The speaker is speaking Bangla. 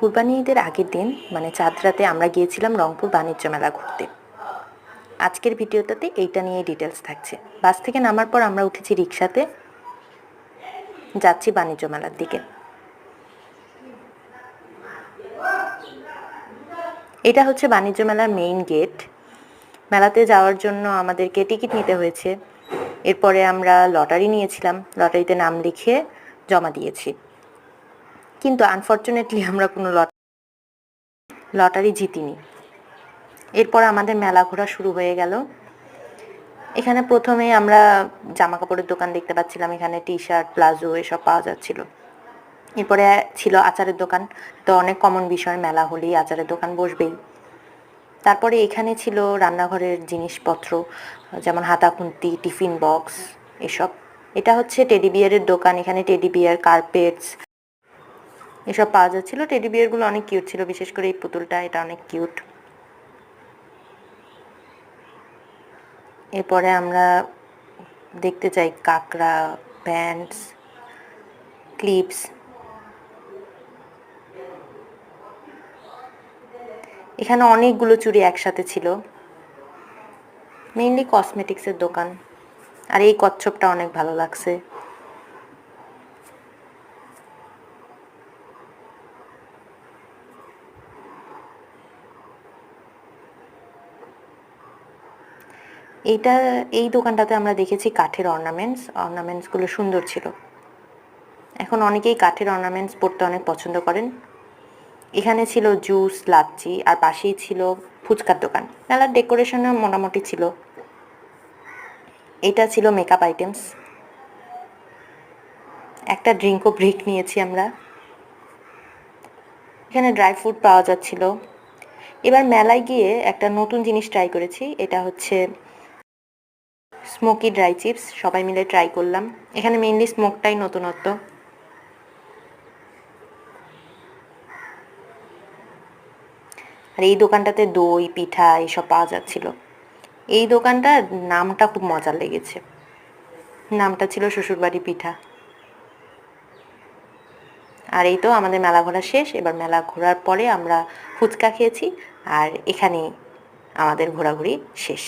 কুরবানি ঈদের আগের দিন মানে চাঁদ রাতে আমরা গিয়েছিলাম রংপুর বাণিজ্য মেলা ঘুরতে। আজকের ভিডিওটাতে এইটা নিয়ে ডিটেলস থাকছে। বাস থেকে নামার পর আমরা উঠেছি রিক্সাতে যাচ্ছি বাণিজ্য মেলার দিকে। এটা হচ্ছে বাণিজ্য মেলার মেইন গেট মেলাতে যাওয়ার জন্য আমাদেরকে টিকিট নিতে হয়েছে। এরপরে আমরা লটারি নিয়েছিলাম। লটারিতে নাম লিখিয়ে জমা দিয়েছি। কিন্তু আনফর্চুনেটলি আমরা কোনো লট লটারি জিতিনি। এরপর আমাদের মেলা ঘোরা শুরু হয়ে গেল। এখানে প্রথমে আমরা জামা কাপড়ের দোকান দেখতে পাচ্ছিলাম, এখানে টি শার্ট প্লাজো এসব পাওয়া যাচ্ছিল। এরপরে ছিল আচারের দোকান, তো অনেক কমন বিষয়, মেলা হলেই আচারের দোকান বসবেই। তারপরে এখানে ছিল রান্নাঘরের জিনিসপত্র, যেমন হাতা খুন্তি টিফিন বক্স, এসব। এটা হচ্ছে টেডি বিয়ারের দোকান, এখানে টেডি বিয়ার কার্পেটস এসব পাওয়া যাচ্ছিল। টেডি বিয়ারগুলো অনেক কিউট ছিল, বিশেষ করে এই পুতুলটা, এটা অনেক কিউট এরপরে আমরা দেখতে চাই কাঁকড়া প্যান্টস ক্লিপস এখানে অনেকগুলো চুড়ি একসাথে ছিল। মেইনলি কসমেটিক্সের দোকান। আর এই কচ্ছপটা অনেক ভালো লাগছে। এইটা, এই দোকানটাতে আমরা দেখেছি কাঠের অর্নামেন্টস অর্নামেন্টসগুলো সুন্দর ছিল। এখন অনেকেই কাঠের অর্নামেন্টস পরতে অনেক পছন্দ করেন। এখানে ছিল জুস লাচ্ছি, আর পাশেই ছিল ফুচকার দোকান। মেলার ডেকোরেশনও মোটামুটি ছিল। এটা ছিল মেকআপ আইটেমস একটা ড্রিঙ্কও ব্রেক নিয়েছি আমরা। এখানে ড্রাই ফ্রুট পাওয়া যাচ্ছিল। এবার মেলায় গিয়ে একটা নতুন জিনিস ট্রাই করেছি। এটা হচ্ছে স্মোকি ড্রাই চিপস সবাই মিলে ট্রাই করলাম। এখানে মেইনলি স্মোকটাই নতুনত্ব। আর এই দোকানটাতে দই, পিঠা এইসব পাওয়া যাচ্ছিল। এই দোকানটার নামটা খুব মজার লেগেছে। নামটা ছিল শ্বশুরবাড়ি পিঠা। আর এই তো আমাদের মেলা ঘোরা শেষ। এবার মেলা ঘোরার পরে আমরা ফুচকা খেয়েছি। আর এখানেই আমাদের ঘোরাঘুরি শেষ।